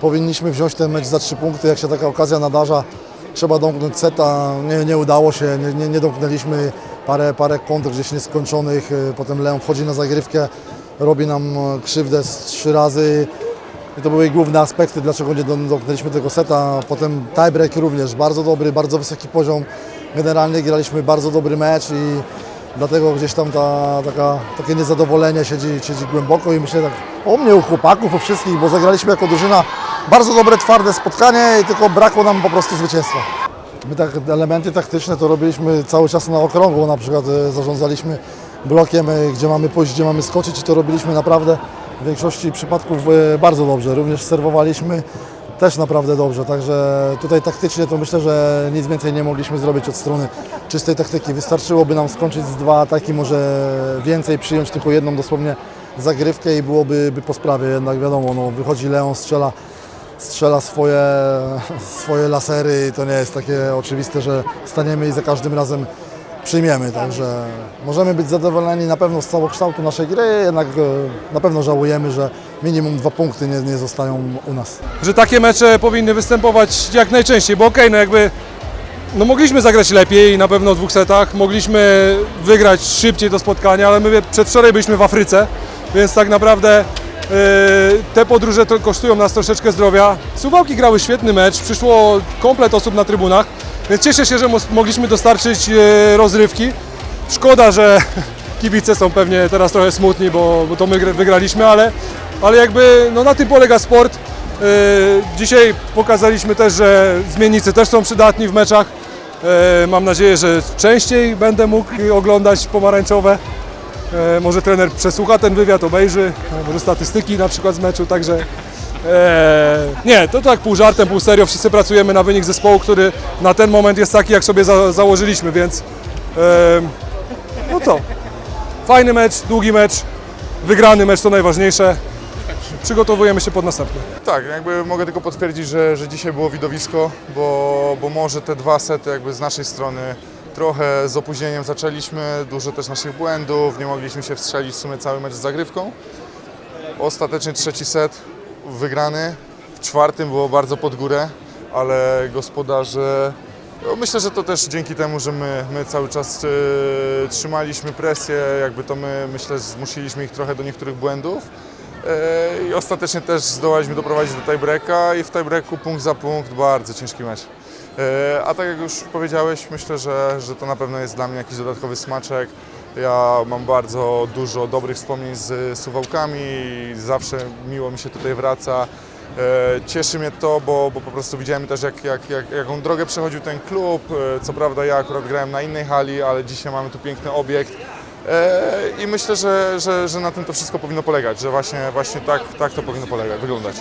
Powinniśmy wziąć ten mecz za trzy punkty, jak się taka okazja nadarza. Trzeba domknąć seta, nie, nie udało się, nie, nie, nie domknęliśmy parę, parę kontr gdzieś nieskończonych. Y, Potem Leon wchodzi na zagrywkę, robi nam e, krzywdę z trzy razy. I to były główne aspekty, dlaczego nie dom- domknęliśmy tego seta. Potem tiebreak również bardzo dobry, bardzo wysoki poziom. Generalnie graliśmy bardzo dobry mecz i dlatego gdzieś tam ta, taka, takie niezadowolenie siedzi, siedzi głęboko i myślę tak o mnie, u chłopaków, u wszystkich, bo zagraliśmy jako drużyna bardzo dobre, twarde spotkanie i tylko brakło nam po prostu zwycięstwa. My tak elementy taktyczne to robiliśmy cały czas na okrągło, na przykład e, zarządzaliśmy blokiem, e, gdzie mamy pójść, gdzie mamy skoczyć i to robiliśmy naprawdę w większości przypadków e, bardzo dobrze. Również serwowaliśmy też naprawdę dobrze, także tutaj taktycznie to myślę, że nic więcej nie mogliśmy zrobić od strony czystej taktyki. Wystarczyłoby nam skończyć z dwa ataki, może więcej, przyjąć tylko jedną dosłownie zagrywkę i byłoby by po sprawie, jednak wiadomo, no, wychodzi Leon, strzela strzela swoje, swoje lasery i to nie jest takie oczywiste, że staniemy i za każdym razem przyjmiemy. Także możemy być zadowoleni na pewno z całokształtu naszej gry, jednak e, na pewno żałujemy, że minimum dwa punkty nie, nie zostają u nas. że takie mecze powinny występować jak najczęściej, bo okej, no jakby no mogliśmy zagrać lepiej na pewno w dwóch setach, mogliśmy wygrać szybciej to spotkanie, ale my przedwczoraj byliśmy w Afryce, więc tak naprawdę yy, te podróże kosztują nas troszeczkę zdrowia. Suwałki grały świetny mecz, przyszło komplet osób na trybunach, więc cieszę się, że mogliśmy dostarczyć yy, rozrywki. Szkoda, że kibice są pewnie teraz trochę smutni, bo, bo to my gr- wygraliśmy, ale, ale jakby no na tym polega sport. Yy, Dzisiaj pokazaliśmy też, że zmiennicy też są przydatni w meczach. Yy, Mam nadzieję, że częściej będę mógł oglądać pomarańczowe. Może trener przesłucha ten wywiad, obejrzy, może statystyki na przykład z meczu, także nie, to tak pół żartem, pół serio. Wszyscy pracujemy na wynik zespołu, który na ten moment jest taki, jak sobie za, założyliśmy, więc em, no co? Fajny mecz, długi mecz, wygrany mecz to najważniejsze. Przygotowujemy się pod następny. Tak, jakby mogę tylko potwierdzić, że, że dzisiaj było widowisko, bo, bo może te dwa sety jakby z naszej strony trochę z opóźnieniem zaczęliśmy, dużo też naszych błędów, nie mogliśmy się wstrzelić w sumie cały mecz z zagrywką. Ostatecznie trzeci set wygrany, w czwartym było bardzo pod górę, ale gospodarze, no myślę, że to też dzięki temu, że my, my cały czas e, trzymaliśmy presję, jakby to my myślę zmusiliśmy ich trochę do niektórych błędów. E, I ostatecznie też zdołaliśmy doprowadzić do tiebreaka i w tiebreaku punkt za punkt bardzo ciężki mecz. E, A tak jak już powiedziałeś, myślę, że, że to na pewno jest dla mnie jakiś dodatkowy smaczek. Ja mam bardzo dużo dobrych wspomnień z Suwałkami zawsze miło mi się tutaj wraca. E, Cieszy mnie to, bo, bo po prostu widziałem też jak, jak, jak, jaką drogę przechodził ten klub. E, Co prawda ja akurat grałem na innej hali, ale dzisiaj mamy tu piękny obiekt. E, I myślę, że, że, że na tym to wszystko powinno polegać, że właśnie, właśnie tak, tak to powinno polegać, wyglądać.